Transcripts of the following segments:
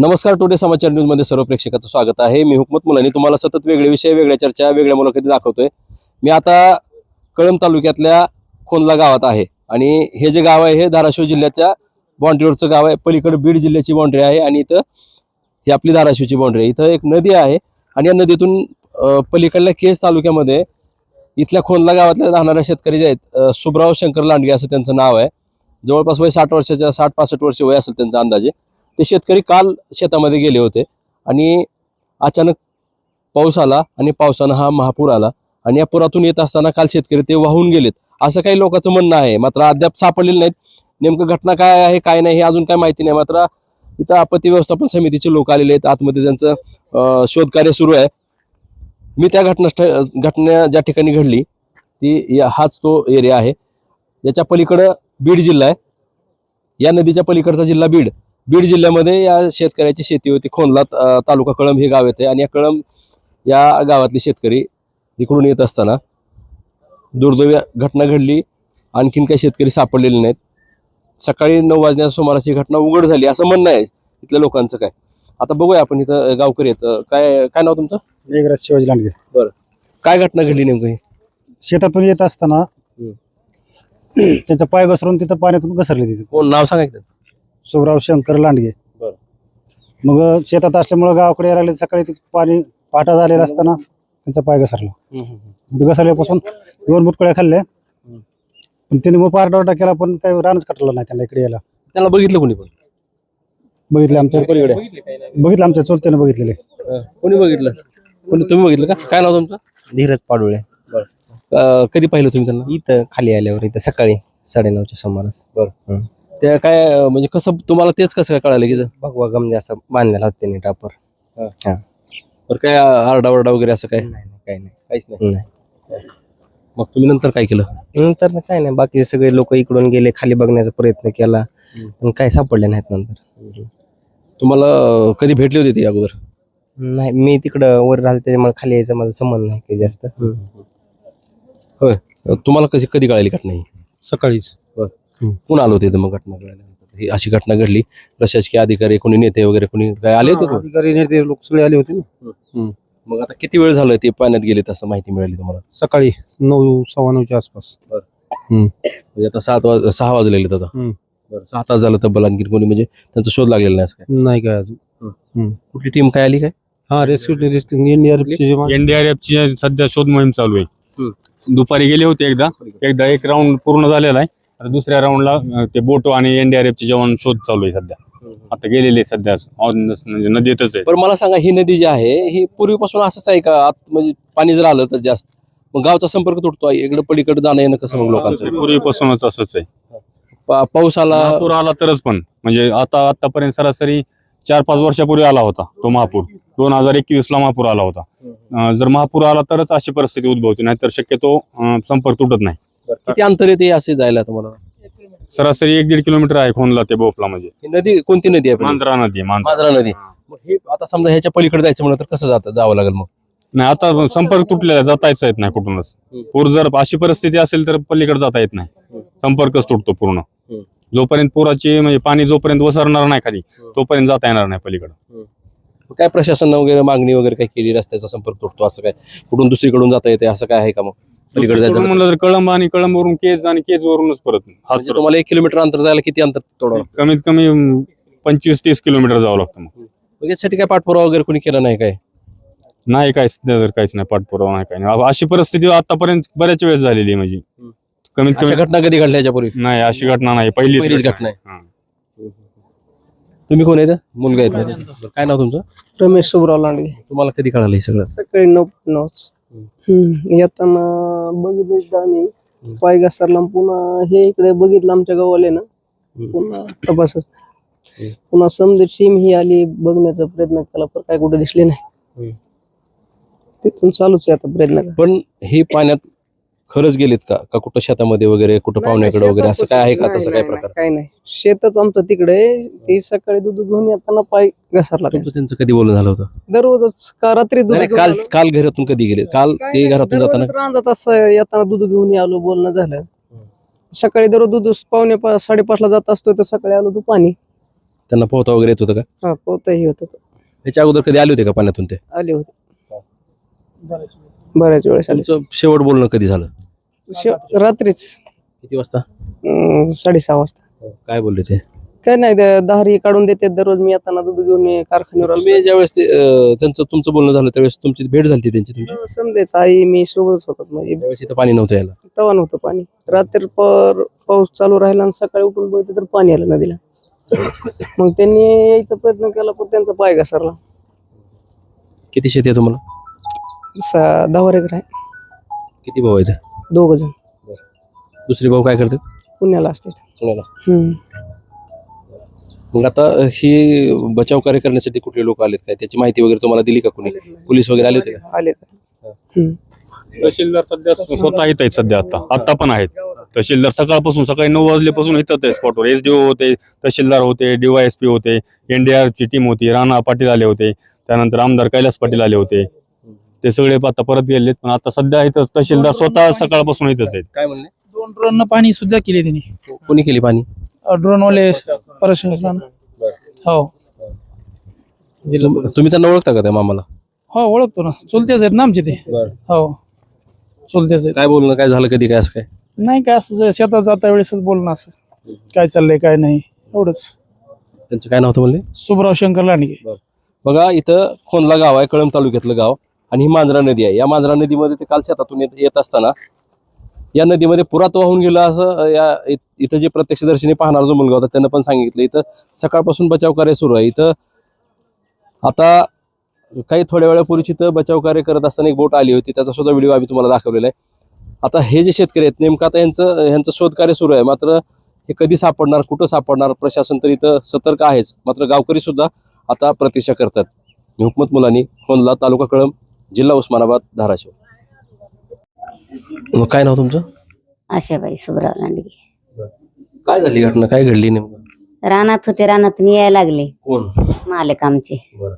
नमस्कार टुडे समाचार न्यूजमध्ये सर्व प्रेक्षकाचं स्वागत आहे. मी हुकमत मुलानी तुम्हाला सतत वेगळे विषय वेगळ्या चर्चा वेगळ्या मुलाखती दाखवतोय. मी आता कळंब तालुक्यातल्या खोनला गावात आहे आणि हे जे गाव आहे हे धाराशिव जिल्ह्याच्या बाउंड्रीवरचं गाव आहे. पलीकडे बीड जिल्ह्याची बाउंड्री आहे आणि इथं ही आपली धाराशिवची बाउंड्री आहे. इथं एक नदी आहे आणि या नदीतून पलीकडल्या केस तालुक्यामध्ये इथल्या खोनला गावातल्या राहणाऱ्या शेतकरी जे आहेत सुब्राव शंकर लांडगे असं त्यांचं नाव आहे. जवळपास वय साठ वर्षाच्या साठ पासष्ट वर्ष वय असेल त्यांचा अंदाजे. ते शेतकरी काल शेतामध्ये गेले होते आणि अचानक पाऊस आला आणि पावसानं हा महापूर आला आणि या पुरातून येत असताना काल शेतकरी ते वाहून गेलेत. असं काही लोकांचं म्हणणं आहे. मात्र अद्याप सापडलेलं नाहीत. नेमकं घटना काय आहे काय नाही हे अजून काय माहिती नाही. मात्र इथं आपत्ती व्यवस्थापन समितीचे लोक आलेले आहेत. आतमध्ये त्यांचं शोधकार्य सुरू आहे. मी त्या घटनास्थ घटना ज्या ठिकाणी घडली ती या- हाच तो एरिया आहे. याच्या पलीकडं बीड जिल्हा आहे. या नदीच्या पलीकडचा जिल्हा बीड. बीड जिल्ह्यामध्ये या शेतकऱ्याची शेती होती. खोनला अ, तालुका कळंब हे गाव येते. आणि या कळंब या गावातले शेतकरी इकडून येत असताना दुर्दैवी घटना घडली. आणखीन काही शेतकरी सापडलेले नाहीत. सकाळी नऊ वाजण्याच्या सुमारास ही घटना उघड झाली. असं म्हणणं आहे इथल्या लोकांचं काय. आता बघूया आपण इथं गावकरी आहेत. काय काय नाव तुमचं? मेघराज शिवाजी लांडगे. काय घटना घडली नेमकं ही? शेतातून येत असताना त्याचा पाय घसरून तिथं पाण्यातून घसरले तिथे. कोण? नाव सांगायचं सुभराव शंकर लांडगे. बरं. मग शेतात असल्यामुळं गावाकडे यायला लागले सकाळी ते पाणी पाटा झालेला असताना त्यांचा पाय घसरला. मग घसरल्यापासून दोन मुटकळ्या खाल्ल्या. पण त्यांनी मग पारडावटा केला पण काही रानच कटलं नाही त्यांना इकडे यायला. त्यांना बघितलं कोणी पण? बघितले आमच्या पलीकडे? बघितलं आमच्या चुलत्याने बघितलेले. अं, कोणी बघितलं? कोणी तुम्ही बघितलं का? काय नाव तुमचं? धीरज पाडुळे. अं, कधी पाहिलं तुम्ही त्यांना? इथं खाली आल्यावर इथं सकाळी साडेनऊच्या सुमारास. त्या काय अं, म्हणजे कसं तुम्हाला तेच कसं काय कळालं की ज- भगवा गमजे असं बांधलेला होता त्यांनी टापर. बरं काय आरडाओरडा वगैरे असं काय? नाही नाही, काही नाही. काहीच नाही? नाही. मग तुम्ही नंतर काय केलं? नंतर काय नाही बाकी सगळे लोक इकडून गेले खाली बघण्याचा प्रयत्न केला. हम्म. पण काय सापडले नाहीत नंतर. तुम्हाला अं, कधी भेटली होती ती अगोदर? नाही मी तिकडं वर राहिलो त्याच्यामुळे खाली यायचा माझा संबंध नाही काही जास्त. होय. तुम्हाला कशी कधी कळाली घटना ही सकाळीच. कोण आलो होते मग घटना कळाल्यानंतर ही अशी घटना घडली. प्रशासकीय अधिकारी कोणी नेते वगैरे कोणी काय आले होते का? अधिकारी नेते लोक सगळे आले होते ना. मग आता किती वेळ झालं ते पाण्यात गेले असं माहिती मिळाली तुम्हाला? सकाळी नऊ सव्वा नऊच्या आसपास. म्हणजे आता सात वाज सहा वाजलेले आता. हम्म. बरं सहा तास झालं तब्बल आणखी कोणी म्हणजे त्यांचा शोध लागलेला नाही असं काय? नाही काय अजून. कुठली टीम काय आली काय? हा रेस्क्यू जे मा- एनडीआरएफची सध्या शोध मोहीम चालू आहे. दुपारी गेले होते एकदा. एकदा एक राऊंड पूर्ण झालेला आहे. आता दुसऱ्या राऊंडला ते बोटो आणि एनडीआरएफचे जवान शोध चालू आहे सध्या. आता गेलेले आहेत सध्या on the- म्हणजे नदीतच आहे. पण मला सांगा ही नदी जी आहे ही पूर्वीपासून असंच आहे का? आत म्हणजे पाणी जर आलं तर जास्त. मग गावचा संपर्क तुटतो इकडे पलीकडे जाणं येणं कसं मग लोकांचं? पूर्वीपासूनच असंच आहे. पा- पाऊस आला महापूर आला तरच पण. म्हणजे आता आतापर्यंत सरासरी चार पाच वर्षापूर्वी आला होता तो महापूर. दोन हजार एकवीस ला महापूर आला होता. अं, जर महापूर आला तरच अशी परिस्थिती उद्भवते नाहीतर शक्यतो अं, संपर्क तुटत नाही. किती अंतर येते असे जायला तुम्हाला? सरासरी एक दीड किलोमीटर आहे खोनला ते बोपला म्हणजे. ही नदी कोणती नदी आहे? मांजरा नदी आहे, मांजरा. मांजरा नदी. मग हे आता समजा ह्याच्या पलीकडे जायचं म्हणलं तर कसं जातं जावं लागेल मग? नाही आता संपर्क तुटलेला आहे, जाता येत येत नाही कुठूनच. हम्म. पूर जर अशी परिस्थिती असेल तर पलीकडे जाता येत नाही. संपर्कच तुटतो पूर्ण. हम्म. जोपर्यंत पुराची म्हणजे पाणी जोपर्यंत वसरणार नाही खाली हम्म. तोपर्यंत जाता येणार नाही पलीकडे. मग काय प्रशासन वगैरे मागणी वगैरे काय केली रस्त्याचा संपर्क तुटतो असं काय? कुठून दुसरीकडून जाता येते असं काय आहे का मग? पलीकडे जायचं म्हणलं तर कळंब आणि कळंबवरून केज आणि केज वरूनच परत. म्हणजे तुम्हाला एक किलोमीटर अंतर जायला किती अंतर तोडावं? कमीत कमी अं, पंचवीस तीस किलोमीटर जावं लागतं मग. मग यासाठी काय पाठपुरावा वगैरे कोणी केला नाही काय? नाही काय सध्या तर काहीच नाही पाठपुरावा नाही काय नाही. अशी परिस्थिती आतापर्यंत बऱ्याच वेळेस झालेली आहे म्हणजे हम्म. कमीत अशा कमी घटना कधी घडल्या याच्यापूर्वी? नाही अशी घटना नाही पहिलीच पहिलीच घटना आहे. हां. तुम्ही कोण आहेत मुलगा आहेत ना? काय नाव तुमचं? रमेश सुबराव लांडगे. तुम्हाला कधी कळालं हे सगळं? सकाळी नऊ नऊच. हम्म. येताना बघितलं आम्ही? पाय घसरला पुन्हा हे इकडे बघितलं आमच्या गावाले ना? पुन्हा तपासच. पुन्हा समजा टीम ही आली बघण्याचा प्रयत्न केला पण काय कुठे दिसले नाही. तिथून चालूच आहे आता प्रयत्न. पण हे पाण्यात खरंच गेलेत का? का कुठं शेतामध्ये वगैरे कुठं पाहुण्याकडे वगैरे असं काय आहे का तसं काय प्रकार? काय नाही. शेतच आमचं तिकडे. ते सकाळी दूध घेऊन येताना पाय घसरला त्यांचा. तुमचं त्यांचं. कधी बोलणं झालं होतं? दररोजच का रात्री दूध नाही, घेऊन काल आलो. काल घरातून कधी गेले? काल काय ते नाही, घरातून जाताना? रांजात असं येताना दूध घेऊन आलो बोलणं झालं. सकाळी दररोज दूध पावणे पाच साडेपाच ला जात असतो तर सकाळी आलो तू पाणी त्यांना पोहता वगैरे येत होतं का? हा पोहताही होत होतं. त्याच्या अगोदर कधी आले होते का पाण्यातून ते? आले होते. बऱ्याच वेळेस आले. तुमचं शेवट बोलणं कधी झालं? शे- रात्रीच. किती वाजता? अं, साडेसहा वाजता. काय बोलले ते? काय नाही ते दहारी काढून देते दररोज मी येताना दूध घेऊन ये कारखान्यावर तुम्ही ज्यावेळेस ते अं, त्यांचं तुमचं बोलणं झालं त्यावेळेस तुमची भेट झाली त्यांची तुमची. समजेच आई मी सोबतच होतात म्हणजे. त्यावेळेस इथं पाणी नव्हतं यायला. तवा नव्हतं पाणी. रात्री पर पाऊस चालू राहिला आणि सकाळी उठून बघितलं तर पाणी आलं नदीला. मग त्यांनी यायचा प्रयत्न केला पण त्यांचा पाय घसरला. किती शेती आहे तुम्हाला? सा- दहा एकर आहे. किती भाऊ आहेत? दोघ जण. दुसरे भाऊ काय करतात पुण्याला असतात. पुण्याला. हम्म. मग आता ही बचाव कार्य करण्यासाठी कुठले लोक आलेत काय? त्याची माहिती वगैरे तुम्हाला दिली का कोणी? पोलीस वगैरे आले होते का? आले तहसीलदार सध्या स्वतः येत आहेत सध्या आता. आता पण आहेत. तहसीलदार सकाळपासून सकाळी नऊ वाजल्यापासून येतात आहे स्पॉटवर एस डी होते तहसीलदार होते डीवायएसपी होते एनडीआर ची टीम होती राणा पाटील आले होते त्यानंतर आमदार कैलास पाटील आले होते. ते सगळे आता परत गेलेत पण आता सध्या इथं तहसीलदार स्वतः सकाळपासून येतच आहेत. काय म्हणले? दोन ड्रोन पाणी सुद्धा केले त्यांनी. कोणी केली पाणी? ड्रोन वाले प्रशासन हो. तुम- तुम्ही त्यांना ओळखता का त्या मामाला? हो ओळखतो ना. चुलतेच आहेत ना आमचे ते. हो. चुलतेच आहेत. काय बोलणं काय झालं कधी काय असं काय? नाही काय असं शेतात जाता वेळेसच बोलणं असं. काय चाललंय काय नाही एवढंच. त्यांचं काय नव्हतं म्हणले? सुभराव शंकर लांडगे. बघा इथं खोनला गाव आहे कळंब तालुक्यातलं गाव. आणि ही मांजरा नदी आहे. या मांजरा नदीमध्ये ते काल शेतातून येत येत असताना या नदीमध्ये पुरात वाहून गेलं असं या इथं जे प्रत्यक्षदर्शीने पाहणारा जो मुलगा होता त्यानं पण सांगितलं. इथं सकाळपासून बचाव कार्य सुरू आहे. इथं आता काही थोड्या वेळापूर्वी इथं बचाव कार्य करत असताना एक बोट आली होती. त्याचा सुद्धा व्हिडिओ आम्ही तुम्हाला दाखवलेला आहे. आता हे जे शेतकरी आहेत नेमकं आता यांचं यांचं शोधकार्य सुरू आहे. मात्र हे कधी सापडणार कुठं सापडणार प्रशासन तर इथं सतर्क आहेच. मात्र गावकरी सुद्धा आता प्रतीक्षा करतात. मी हुकमत मुलांनी खोनला तालुका कळम जिल्हा उस्मानाबाद धाराशिव. काय नाव तुमचं? आशाबाई सुबराव लांडगे. काय झाली घटना? काय घडली नेमकं? रानात होते रानातून यायला लागले. कोण? मालक आमचे. बरं.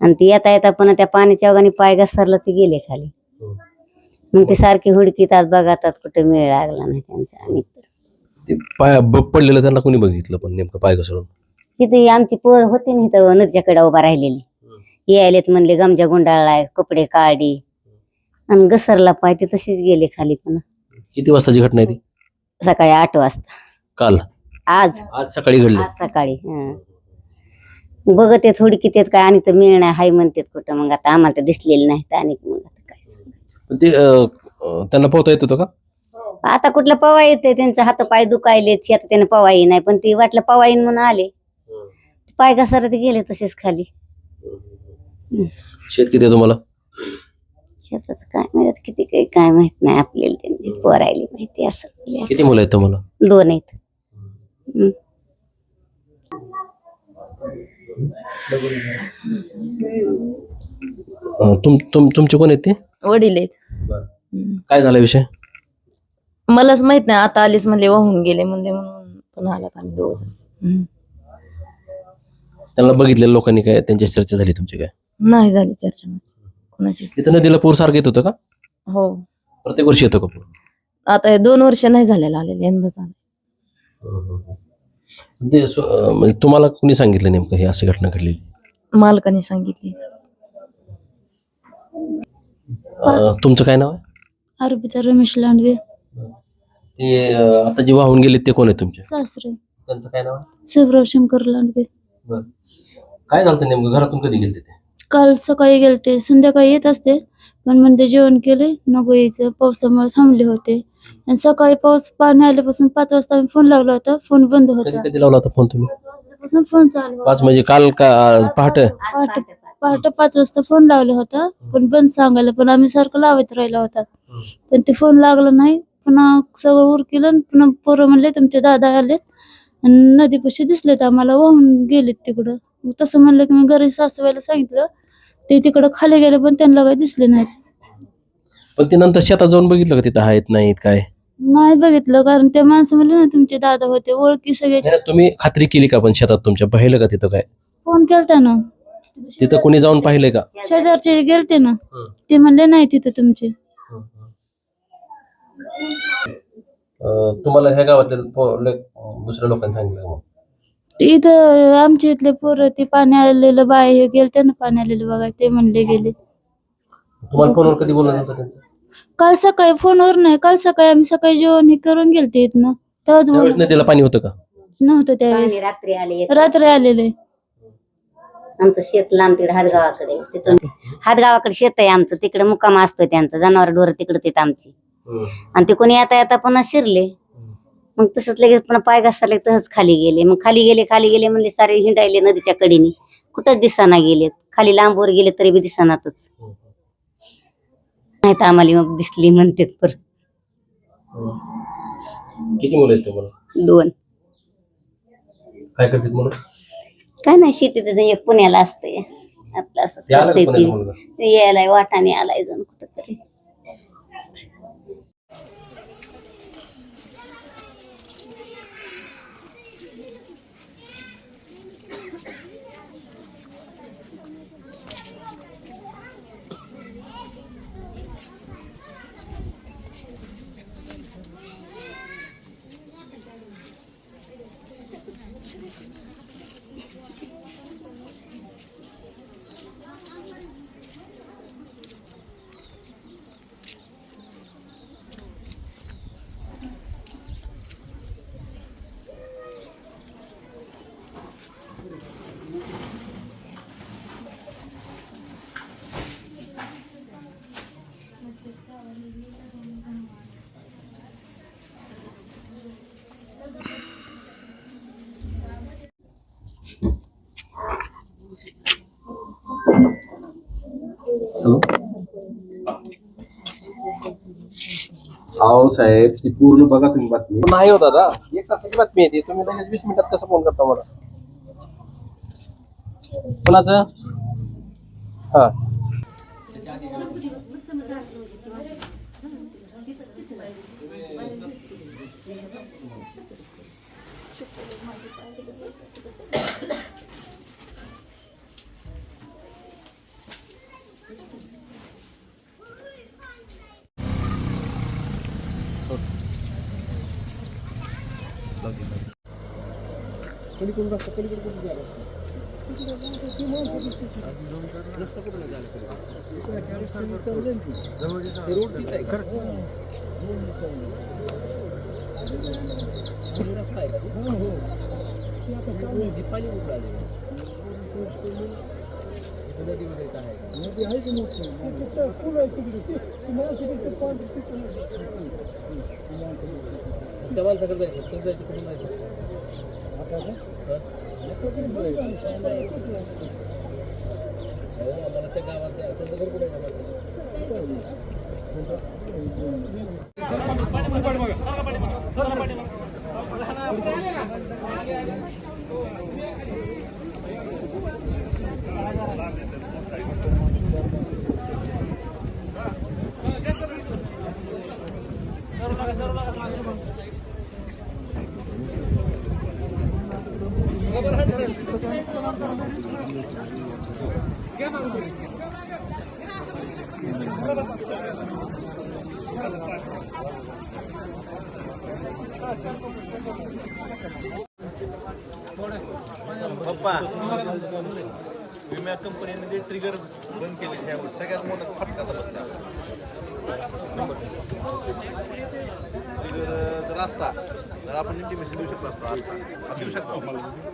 आणि ती येता येता पण त्या पाण्याच्या ओघाने पाय घसरला ते गेले खाली. हम्म. मग ते सारखी हुडकीतात बघतात कुठे मेळ लागला नाही त्यांचा. आणि ते पाय ब- पडलेलं त्यांना कोणी बघितलं पण नेमकं पाय घसरून? तिथे आमची पोर होते ना इथं नदीच्याकडे उभा राहिलेली. यायलेत म्हणले गमजा गुंडाळलाय कपडे काढी. आणि घसरला पाय ते तशीच गेले खाली पण. किती वाजताची घटना आहे ती? सकाळी आठ वाजता. काल? आज. आज सकाळी घडली. आज सकाळी हं. बघत थोडी किती काय आणि तर मिळ नाही हाय म्हणतात कुठं. मग आता आम्हाला तर दिसलेलं नाही तर आणि मग आता काय सांगू. पण ते अं, अं, त्यांना पोहता येत होतं का? आता कुठलं पवा येते त्यांचा हात पाय दुखायले आता त्याने पवाई नाही पण ती वाटलं पवाईन म्हणून आले. पाय घसरत गेले तसेच खाली. शेत किती आहे तुम्हाला? शेताचं काय माहीत किती काही काय माहीत नाही आपल्याला त्यांची पोरायली माहिती असं. किती मुलं आहेत तुम्हाला? दोन आहेत. हं. अं, तुम तुम तुमचे कोण आहेत ते? वडील आहेत. हम्म. काय झाला विषय? मलाच माहीत नाही आता आलीच म्हणले वाहून गेले म्हणले म्हणून पुन्हा आलात आम्ही दोघ त्यांना बघितलेल्या लोकांनी काय त्यांची चर्चा झाली तुमची काय? नाही झाली चर्चा माझी. नदीला पूर सारखं येत होतं का? हो. प्रत्येक वर्षी येतो का पूर? आता हे दोन वर्ष नाही झालेलं आलेले यंदाच आले ते स्व- अं, म्हणजे तुम्हाला कोणी सांगितलं नेमकं हे अशी घटना घडली मालकाने सांगितली. अं, तुमचं काय नाव आहे? अर्पिता रमेश लांडगे ते अं, आता जे वाहून गेले ते कोण आहे तुमचे? सासरे. त्यांचं काय नाव आहे? शिवराव शंकर लांडगे काय झालं नेमकं? घरातून कधी गेले ते? काल सकाळी गेलते संध्याकाळी येत असते. पण म्हणते जेवण केले नको यायचं पावसामुळे थांबले होते. आणि सकाळी पाऊस पाणी आल्यापासून पाच वाजता आम्ही फोन लावला होता फोन बंद होता. कधी लावला होता फोन तुम्ही? पासून फोन चालू होता. पाच म्हणजे काल का आज पहाटे? पहाटे. पहाटे पाच वाजता फोन लावला होता पण बंद सांगायला पण आम्ही सारखं लावत राहिला होता. पण ते फोन लागला नाही पुन्हा सगळं उर केलं आणि पुन्हा पोरं म्हणले तुमचे दादा आलेत आणि नदीपाशी दिसलेत आम्हाला वाहून गेलेत तिकडं. तसं म्हणलं की मी घरी सासूबाईला सांगितलं ते तिकडं खाली गेले पण त्यांना काही दिसले नाहीत. पण ते नंतर शेतात जाऊन बघितलं का तिथं आहेत नाहीत काय? नाही बघितलं कारण ते माणसं म्हणले ना तुमचे दादा होते ओळखी सगळे. नाही, तुम्ही खात्री केली का पण शेतात तुमच्या? पाहिलं का तिथं काय? फोन केलता ना. तिथं कोणी जाऊन पाहिलंय का? शेजारचे गेलते ना. ते म्हणले नाही तिथं तुमचे. अं, तुम्हाला ह्या गावातल्या पो- ले- दुसऱ्या लोकांनी सांगितलं का मग? इथं आमच्या इथले पोरं ते पाणी आलेलं बाय हे गेले त्यांना पाणी आलेलं बघा ते म्हणले गेले. तुम्हाला फोनवर कधी बोलणं झालं त्यांचं? काल सकाळी फोनवर नाही काल सकाळी आम्ही सकाळी जेवण हे करून गेलते इथनं. तेव्हाच बोल त्यावेळेस नदीला पाणी होतं का? नव्हतं त्यावेळेस. रात्री आले एक. रात्री आलेले. आमचं शेत लांब तिकडे हातगावाकडे. तिथून हातगावाकडे शेत आहे आमचं. तिकडे मुक्काम असतो त्यांचं. जनावर ढोर तिकडेच आहेत आमची. आणि ते कोणी येता येता पुन्हा शिरले. मग तसंच लगेच पुन्हा पाय घासाले तसंच खाली गेले. मग खाली गेले खाली गेले म्हणले सारे हिंडायले नदीच्या कडेने. कुठंच दिसाना गेलेत. खाली लांबवर गेले तरी बी दिसानातच. नाही तर आम्हाला मग दिसली म्हणते पर किती मुलं आहेत तुम्हाला? दोन. काय करतात मुलं? काय नाही शेतीत एक पुण्याला असतंय. आपलं असंच ते आलं का करतंय पुण्याचा ती. मुलगा? ते यायलाय वाटाने आलाय जण. अहो साहेब ती पूर्ण बघा तुम्ही बातमी. नाही हो दादा. एक तासाची बातमी येते तुम्ही लगेच वीस मिनिटात कसं फोन करता मला कोणाचं? हा. पलीकडून रस्ता पलीकडे कुठून गेला रस्ता कुठून झाला रोड आहे रस्ता आहे का हो पाणी उडाले नदी उडायचं आहे नदी आहे की मोठी पूल आहे माणसं पाणी जवान सगळं जायचं जायचं कुठून जायचं? आता काय? हो, आम्हाला त्या गावात त्यांचं घर कुठे जरूर पप्पा विमा कंपनीने जे ट्रिगर बंद केले त्यावर सगळ्यात मोठा फटका बसला ट्रिगर जर असता तर आपण इंटिमेशन देऊ शकलो असतो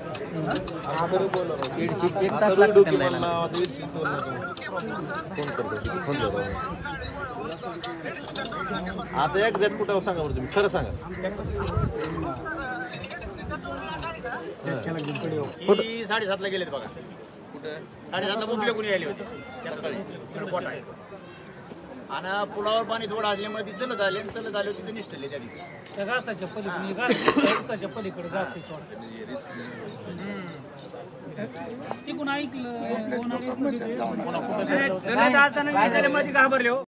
आता रोड आता फोन करतो. फोन करतो. आता एक्झॅक्ट कुठं सांगा बरं तुम्ही खरं सांगा साडेसातला गेलेत बघा कुठे साडेसातला बोंबले कोणी आले होते त्या तिकडे कोटा आहे आणि पुलावर पाणी थोडं असल्यामुळे ती चलत आले आणि चलत आले तिथे निसटले त्या त्या घासाच्या पलीकडे घासाच्या पलीकडे घास आहे थोडा तिकून ऐकलं. झाल्यामुळे ती घाबरले हो.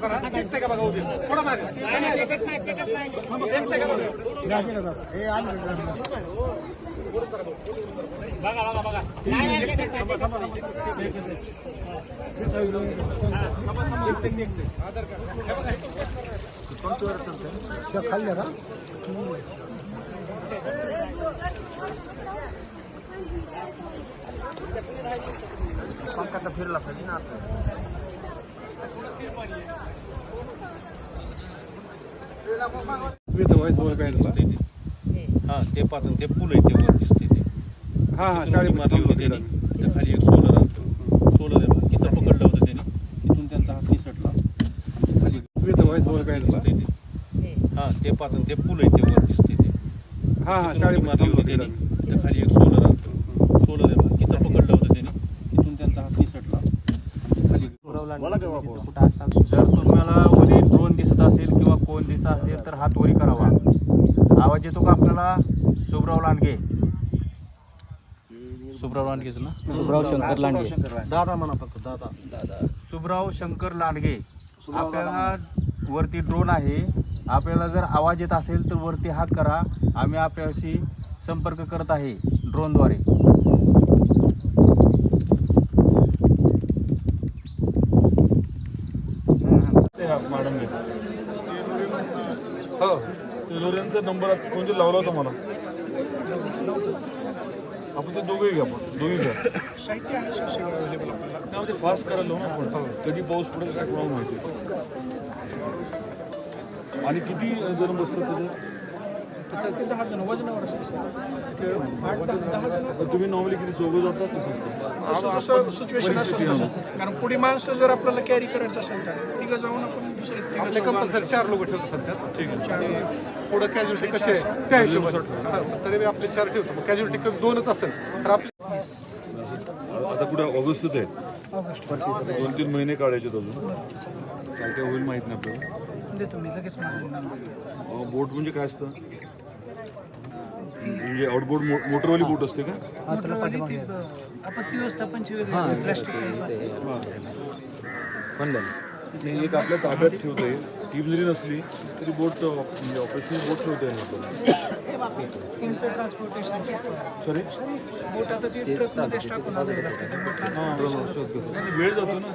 लोकांना भेटते का बघा उद्या थोडा मागे भेटते का बघा हे आम्ही बघा बघा बघा आधार कार्ड खाल्ल्या का पंखा तर फिरला पाहिजे ना आता ते पाहतो ते पूल आहे ते वर दिसते ते. हा हा मारली होती त्यांनी. खाली एक सोलर आणतो सोलर. इथं पकडलं होतं त्यांनी. तिथून त्यांचा हात निसटला. खाली दिसते ते. हा ते पाहतो ते पूल आहे ते वर दिसते ते. हा हा मारली होती त्यांनी. त्या खाली एक सोलर आणतो सोलर. इथं पकडलं होतं त्यांनी. तिथून त्यांचा हात निसटला. खाली. जर तुम्हाला वरी ड्रोन दिसत असेल दिसत असेल तर हात वरी करावा. आवाज येतो का आपल्याला? सुब्राव लांडगे. सुब्राव लांडगेच ना? सुब्राव शंकर लांडगे. दादा म्हणा फक्त दादा. दादा. सुब्राव शंकर लांडगे. आपल्याला वरती ड्रोन आहे. आपल्याला जर आवाज येत असेल तर वरती हात करा. आम्ही आपल्याशी संपर्क करत आहे ड्रोनद्वारे लोऱ्यांचा नंबर कोणते लावला होता मला? आपण ते दोघे घ्या आपण दोघे घ्या. नाही ते फास्ट करायला लावू ना आपण. कधी पाऊस पडेल काय कोणाला माहिती? आणि किती जण बसतात त्याच्यात दहा जण वजनावर तुम्ही नॉर्मली किती चौघं जातात असतं. जसं सिच्युएशन. तसं. कारण पुढे माणसं जर आपल्याला कॅरी करायचं असेल तर तिघं जाऊन आपण दुसरे आणू चार लोक ठेवतो सध्या. ठीक आहे. पुढे कॅज्युअलिटी कशी आहे? त्या हिशोबाने. तरी आपले चार ठेवतो. मग कॅज्युअलिटी दोनच असेल तर आपले आता कुठे ऑगस्टच आहे. दोन तीन महिने काढायचे अजून. काय काय होईल माहीत नाही आपल्याला. देतो मी लगेच मागून. बोट म्हणजे काय असतं? म्हणजे आउटबोर्ड मोटरवाली बोट असते का? मोटरवाली ती आपत्ती व्यवस्थापनची वेगळी प्लास्टिक एक आपल्या ताब्यात ठेवतोय टीम जरी नसली तरी बोट म्हणजे ऑपरेशनल बोट ठेवता येईल ट्रान्सपोर्टेशन सॉरी बोट आता ती ट्रकमध्येच टाकून वेळ जातो ना.